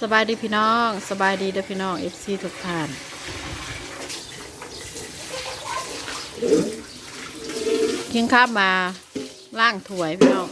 สบายดีพี่น้อง สบายดีเด้อพี่น้องเอฟซีทุกท่านกินข้าวมาล่างถวยพี่น้อง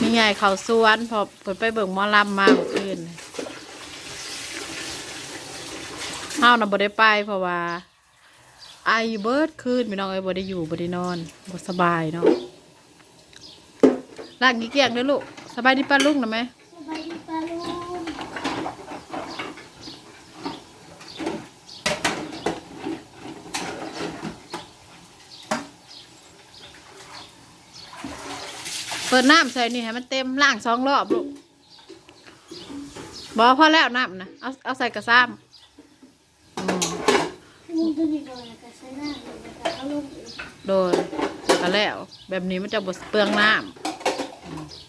มีไงเขาสวนพอเปิดไปเบิ่งมอลำมาเมื่อคืนเฮาน่ะบ่ได้ไปเพราะว่าไอเบิร์ดคืนพี่น้องเอ้ยบ่ได้อยู่บ่ได้นอนบ่สบายเนาะล่างกี่เกียงเด้อลูกสบายดีป้าลุงนะแม่ สบายดีปะลุง เปิดน้ำใส่นี่ให้มันเต็มล่างสองรอบลูกบอกพอแล้วน้ำนะเอาเอาใส่กระซ้ำอืมโดยก็แล้ว แบบนี้มันจะบดเปลืองน้ำ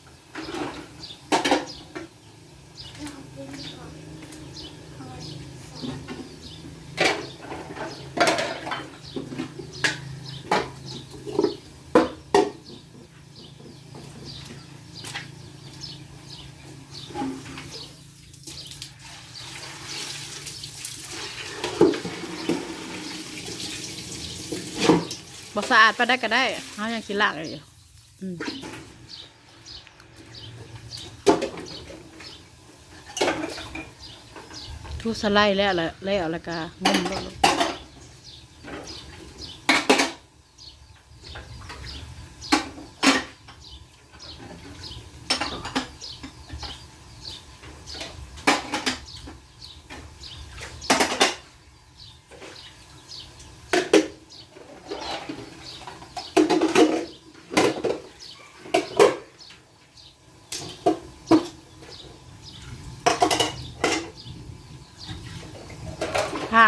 บอกสะอาดไปได้ก็ได้เขายังขี้ลากอยู่อืทุสไลแล้วแล้วแล้วแล้วก็งมแล้ว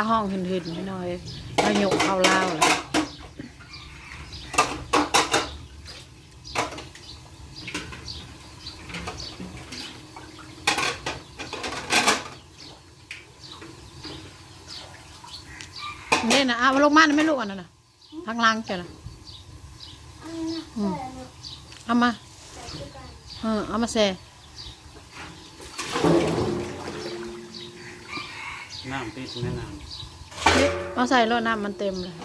ห้องหืนๆพี่น้อยมาหยกเข้าเล่าวแล้วนี่นะเอาลงมาไม่ลูกอันนั้นนะทางล่างจ้ะนะเอาเลยนะใส่อันนี้เอามาใส่ด้วยกันเออเอามาแซ่ น้ำติดแม่น้เอาใส่รถน้ำมันเต็มเลย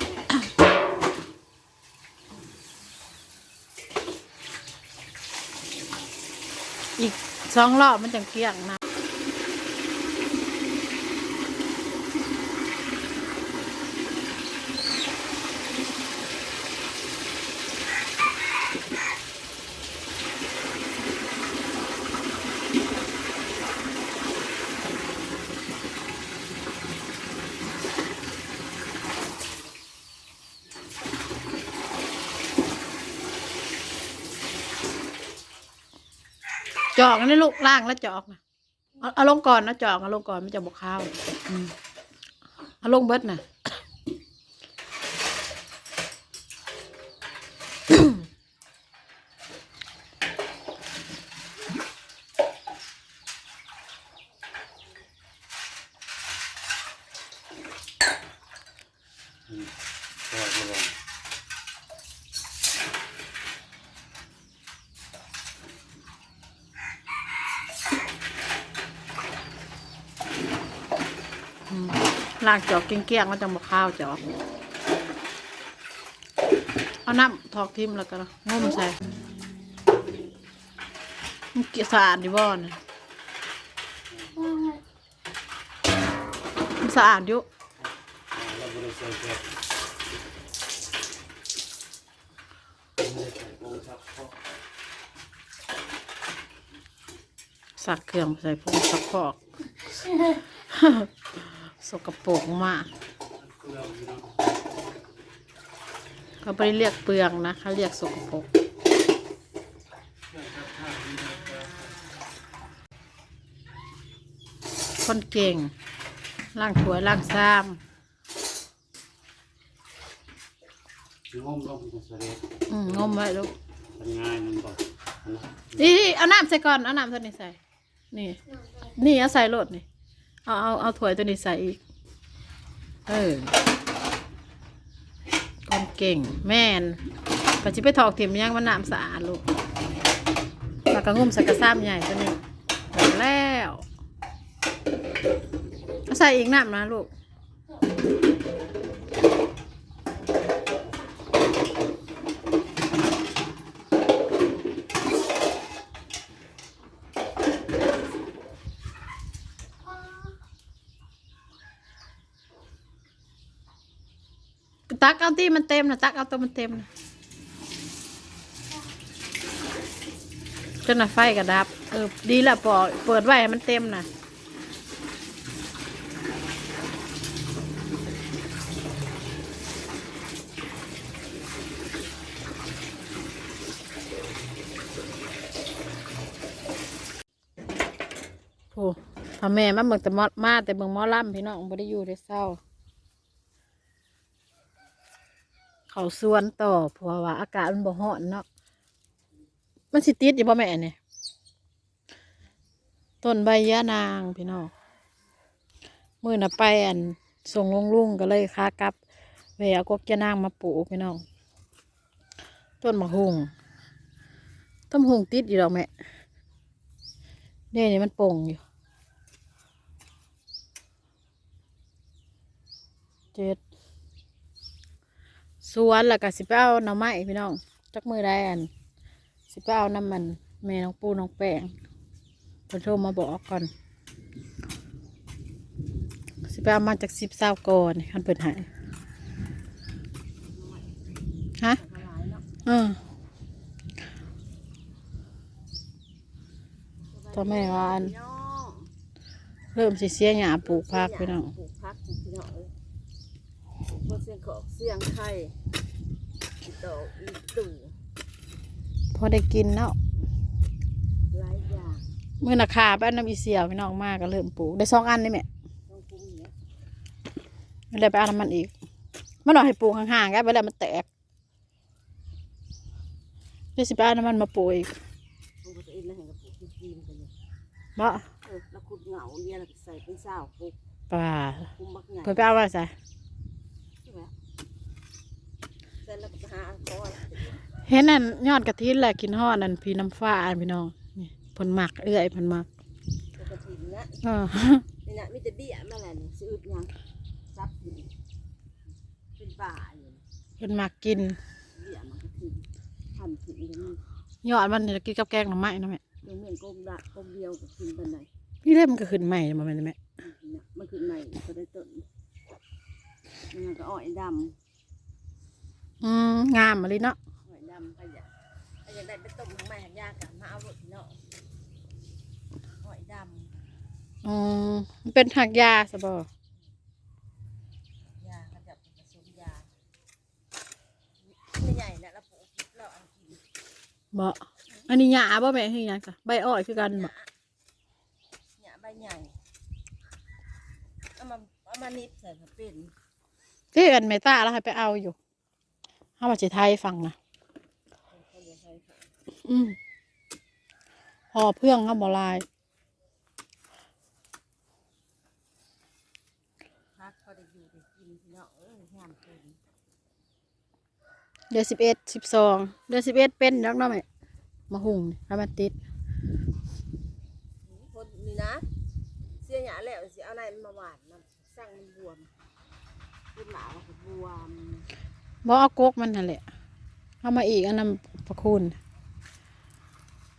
อีกสองรอบมันจังเกลี้ยงนะ จอกนี่ลูกล่างแล้วจอกนะเอาเอาลงก่อนนะจอกเอาลงก่อนไมันจะบกข้าวอืมเอาลงเบิดนะอืมก็จะลอง อืม ล่างจอกเกี้ยงๆมันจะบกข้าวจอกเอาน้ำทอกทิมแล้วก็งมใส่มันเกี่ยสะอาดดีบ่นะว่างไว้มันสะอาดอยู่สักเพราะสักเครื่องใส่พวกสักพอก สกปรกมากเกลืออยู่เนาะเขาไม่ได้เรียกเปลืองนะเขาเรียกสกปรกคนเก่งล่างถ้วยล่างซ้งมลงกับเสด็จำอืมงมไว้ลูกเป็นง่ายมันบอกนะนี่นี่เอาน้ำใส่ก่อน เอาน้ำตัวนี้ใส่ นี่ นี่เอาใส่รถนี่ เอาเอาเอาถ้วยตัวนี้ใส่อีก เออคนเก่ง แม่นปัจจุไปถอกเทียมยังมันน้ำสะอาดลูกปลากระงุ่มใส่กระซ้ำใหญ่ตัวนี้เออแล้วใส่อีกน้ำนะลูก ตักเอาที่มันเต็มนะตักเอาตัวมันเต็มนะจนน่ะไฟกระดับ เออ ดีละปอเปิดไว้ให้มันเต็มนะโอ้พ่อแม่มาเบิ่งแต่มอมาแต่เบิ่งมอลำพี่น้องบ่ได้อยู่ได้เศร้า เขาสวนต่อเพราะว่าอากาศมันบ่ร้อนเนาะมันสิติดอยู่บ่แม่เนี่ยต้นใบยะนางพี่น้องมื้อน่ะไปอันส่งลงลุงก็เลยค้ากลับไปเอากกยะนางมาปลูกพี่น้องต้นมะฮุงต้นมะฮุงติดอยู่ดอกแม่เนี่ยนี่มันโป่งอยู่เจ็ด สวนแล้วก็สิไปเอาหน่อไม้พี่น้องจักมือได้อันสิไปเอาน้ำมันแม่น้องปูน้องแป้งเพิ่นโทรมาบอกก่อน สิไปเอามาจากสิบเศร้าก่อนคันเปิดใหายฮะเออตัวแม่วาอันเริ่มสิเสียหยาปลูกพักพี่น้อง ปลูกพักพี่น้องเอ้ย ปลูกเสียงกอกเสียงไข่อีโตอีตู่พอได้กินเนาะหลายอย่างมื่อนาคาไปเอาน้ำอีเสียวพี่น้องมากก็เริ่มปลูกได้สองอันนี่แม่ต้องปรุงเนี่ยไม่ได้ไปเอาน้ำมันอีกมันเอาให้ปลูกห่างๆกันไปแล้วมันแตกเดี๋ยวสิไปเอาน้ำมันมาปลูกอีกปรุงตัวเองแล้วให้กับปลูกที่จีนกันเลยบ่เออแล้วขุดเหงาเนี่ยแล้วก็ใส่เป็นสาวปลูกป่าปรุงมักใหญ่เพิ่นไปเอาอะไรใส่ใช่ไหม เสร็จแล้วก็ไปหาคอเห็นนั่นยอดกระถินแหละกินฮอดนั่นพี่น้ำฟ้าอันพี่น้องนี่เพิ่นมักเอื้อยเพิ่นมักแล้วก็ถิ่นนะเออนี่นะมีแต่เบี้ยมาแล้วนี่ซื้อยังซับถิ่นเป็นป่าอยู่เพิ่นมักกิน เบี้ยมันก็ถิ่นทำถิ่นอย่างนี้ยอดมันนี่กินกับแกงหน่อไม้นะแม่ตรงเมืองกลมละกลมเดียวกับถิ่นบันไดพี่เล่มันก็ขึ้นใหม่มาแม่นแม่เนี่ยมันขึ้นใหม่ก็ได้ต้นมันก็อ้อยด อืมงามมาเลยเนาะำอ้อยดำขยะขยะได้ไปต้มทางใหม่หักยากันมาเอารถพี่น้องอ้อยดอืมมันเป็นหักยาซะบ่ำยาเขาจะผสมยาไม่ใหญ่นะแล้วปลูกเราเอากินบ่อันนี้หญ้าบ่แม่คือหยังจ้ะใบอ้อยคือกันบ่เนี่ยใบใหญ่เอามาเอามานิดใส่ก็เป็นที่กันเมตาแล้วให้ไปเอาอยู่ ห้ามาจิไทยฟังนะอืมพอเพื่องเขาบอลายเดือนสิบเอ็ดสิบสองเดือนสิบเอ็ดเป็นนักนาะแม่มาหุงนี่ถ้ามันติดคนนี่นะเสียหยาแล้วสิอะไรมาหวานมันสร้างมันบวมขึ้นหมามันบวม บ่เอากกมันนั่นแหละ เอามาอีกอันนั้นประคุณ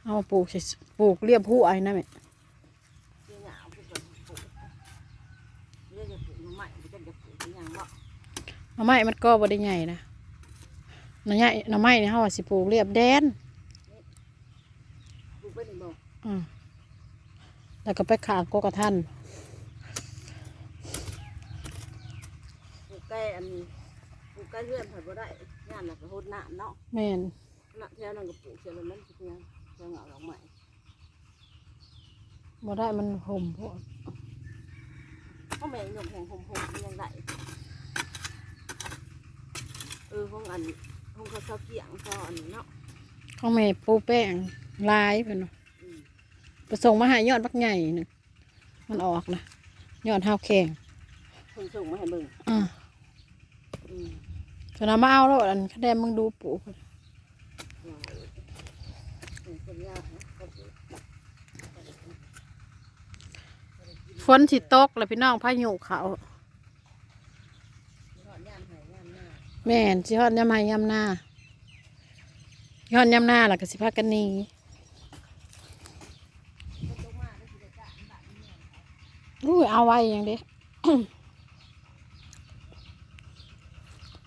เอามาปลูกปลูกเรียบผู้ไอ้นั่นแหละหน่องจะปลูกมันใหม่ไม่ต้องจะปลูกเป็นอย่างว่าหน่อไม้มันก็บ่ได้ใหญ่นะหน่อใหญ่หน่อไม้เนี่ยเขาสิปลูกเรียบแดนอืมแล้วก็ไปขางกกกระทันปลูกใกล้อันนี้ ลูกใกล้เพื่อนผ่านบ่ได้งานหนักกระโหดน้ำเนาะแม่นน้ำแถวนั้นก็ปลูกเสร็จแล้วมันสิเพียงเพียงเหงาดอกไม้บ่ได้มันห่มพวกเขาแม่งหนุ่มแห่งหมๆมันยังได้เออห้องอันห้องเขาเสาเกี่ยงเขาอันนี้เนาะเขาแม่ปูแป้งลายเพิ่นว่าอืมประสงค์มาหายอดบักใหญ่หนึ่งมันออกนะยอดห้าวแข็งเพิ่งส่งมาให้เบิ่งอ่าอืม ส่วนเอามาเอาแล้วอันคะแนนมึงดูปู่ฝนสิตกแล้วพี่น้องพายุเขาแม่นสิฮอดยามไห้ยามหน้าย้อนยามหน้าแล้วก็สิพากันนี้อุ้เอาไว้อย่างเด้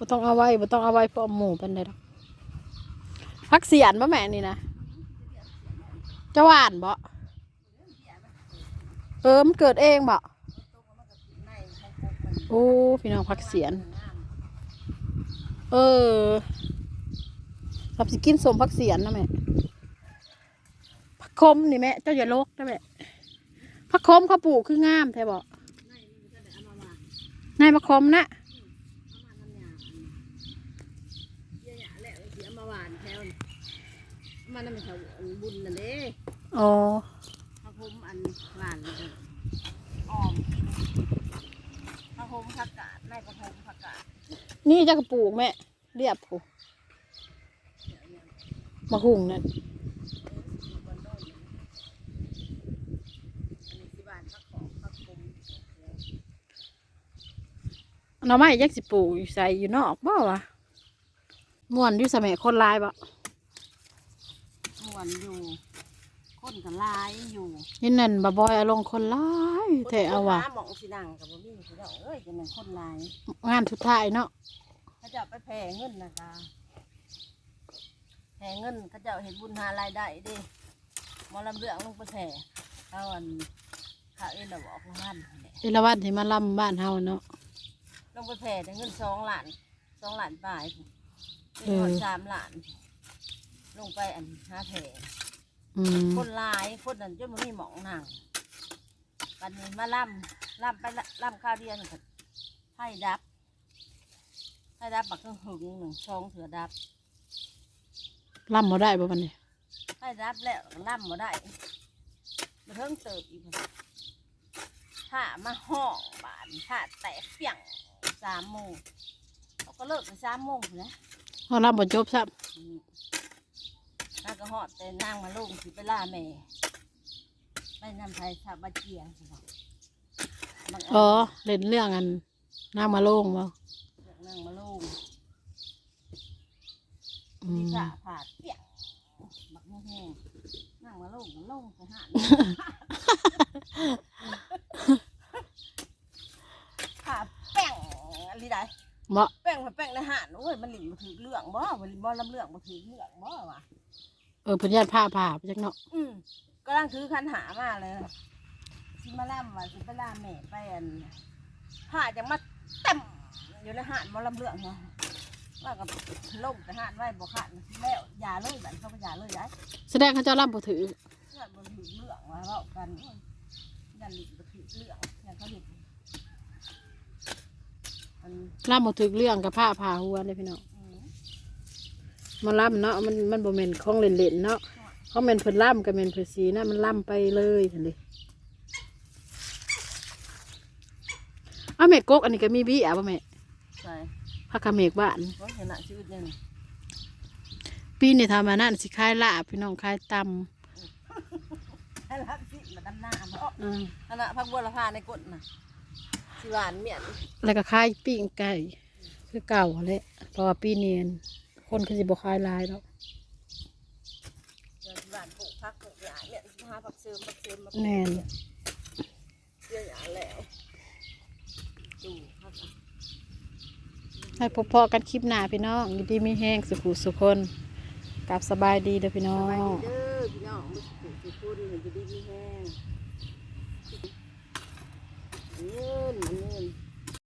บ่ต้องเอาไว้บ่ต้องเอาไว้พอมหมู่ปานใดดอกพักเสียนบ่แม่นี่นะจะหวานบ่เออมันเกิดเองบ่ะโอ้พี่น้องพักเสียน เออสับสิกินสมพักเสียนนะแม่พักคมนี่แม่เจ้าอย่าโลกนะแม่พักคมเขาปลูกคืองามแท้บอกนายพักคมนะ เยี่ยหยาแล้วสิเอามาหวานแถวนี่เอา มันนั่นเป็นแถวบุญนั่นเด้อ๋อพระพรหมอันหวานเลยออมพระพรหมผักกาดในพระพรหมผักกาดนี่เจ้ากระปลูกแม่เรียบผูมาหุงนั่นบนโน่นอันนี้สิบานผักของผักพรหมหน่อไม้ยักสิปลูกอยู่ใส่อยู่นอกบ่วะม่วนอยู่สมัยคนหลายบ่ม่ วนอยู่ คนกันลายอยู่นี่นั่นบะบอยเอาลงคนหลายแต่เอาว่ะคนหหมองสินังกับบ่มีพี่น้องเอ้ยจะเป็นคนลายงานทุดท้ายเนาะเขาจะเอาไปแผ่เงินนะคะแผ่เงินเขาจะเอาเห็นบุญหารายได้เดิหมอลำเรื่องลงไปแผ่เอาอันข้าเอ็นเราบอกผู้หันนั่นแหละเอราวันที่มาล่ำบ้านเฮาเนาะ ลงไปแผ่ได้เงินสองล้านสองล้านปลายพุ่นเออเป็นสามล้าน ลงไปอันห้าแผ่อืมคนหลายคนนั้นจนมันมีหมองนั่งวันนี้มาล่ำล่ำไปละล่ำข้าวเดียวหนึ่งไพ่ดับไพ่ดับบักเครื่องหึงหนึ่งช่องเถือดับล่ำบ่ได้บ่มันนี่ไพ่ดับแล้วล่ำมาได้มาเพิ่งเติบอีกถ้ามาห้องบานถ้าแตกเปียงสามโมงเขาก็เลิกไปสามโมงนะเฮาล่ำบ่จบซ้อื มแล้วก็หอดแต่นางมาลุงสิไปล่าแม่ไปนำไทยชาวบ้านเจียงสิบอกบางำอ๋อเล่นเรื่องอันน้ามาโล่งบ่นางมาลุงอืที่มสะผาดเปียกบักแห้งๆนางมาลุงมันลงไปหาผ่าแป้งอะไรได้บ่ แป้งผ่าแป้งในหานโอ้ยมันหลินมาถือเรื่องบ่มันหลินบ่ลำเรื่องมาถือเรื่องบ่วะเออเพิ่นญาติผ้าผ่าไปจักเนาะอืมก็ลังถือคันหามาเลยสิมาล่ำว่าสิไปล่าแม่ไปอันผ้าจะมาเต็มอยู่ในหานบ่ลำเรื่องเนาะว่ากับล่มไปหานไว้บ่ขาดแล้วอยาเลยแบบเขาก็อยาเลยย้ายแสดงเขาเจ้าล่ำบ่ถือเพื่อนบ่ถือเรื่องว่าเว้ากันโอ้ยยันหลิบ่ถือเรื่องยันเขาหลิมันล่ำบ่ถือเรื่องกับผ้าผ่าหัวเลยพี่น้องอื มมาล่ำเนาะมันมันบ่แม่นของเล่นๆเนาะเขาแม่นเพิ่นล่ำกับแม่นเพิ่นสีนะมันล่ำไปเลยทันทีอ้าวแม่กกอันนี้ก็มีบี้อะบ่แม่ใช่พักขะเมกบ้านเพราะขณะชีวิตเนี่ยนี่ปีนี้ทำมานั่นสิขายลาบพี่น้องขายตให้รับสิมาดำหน้าเพราะำอ่าขณะพักบัวละพาในกดน่ะสิหวานเมียนแล้วก็ขายปิ้งไก่คือเก่าแหละเพราะว่าปีนี้ คนคือสิบ่ขายหลายแล้วเดี๋ยวสิหวานปลูกพักปลูกหญ้าเมียนสิหาผักเสริมผักเสริมมาแน่นเสียหญ้าแล้วดูพักอะให้พบพอกันคลิปหน้าพี่น้องยินดีมีแห้งสุขุสุคนกลับสบายดีเด้อพี่น้อสบายง ดีเด้อพี่น้องมุสกุสุคุณเห็นจะดีมีแห้งเงินเงิน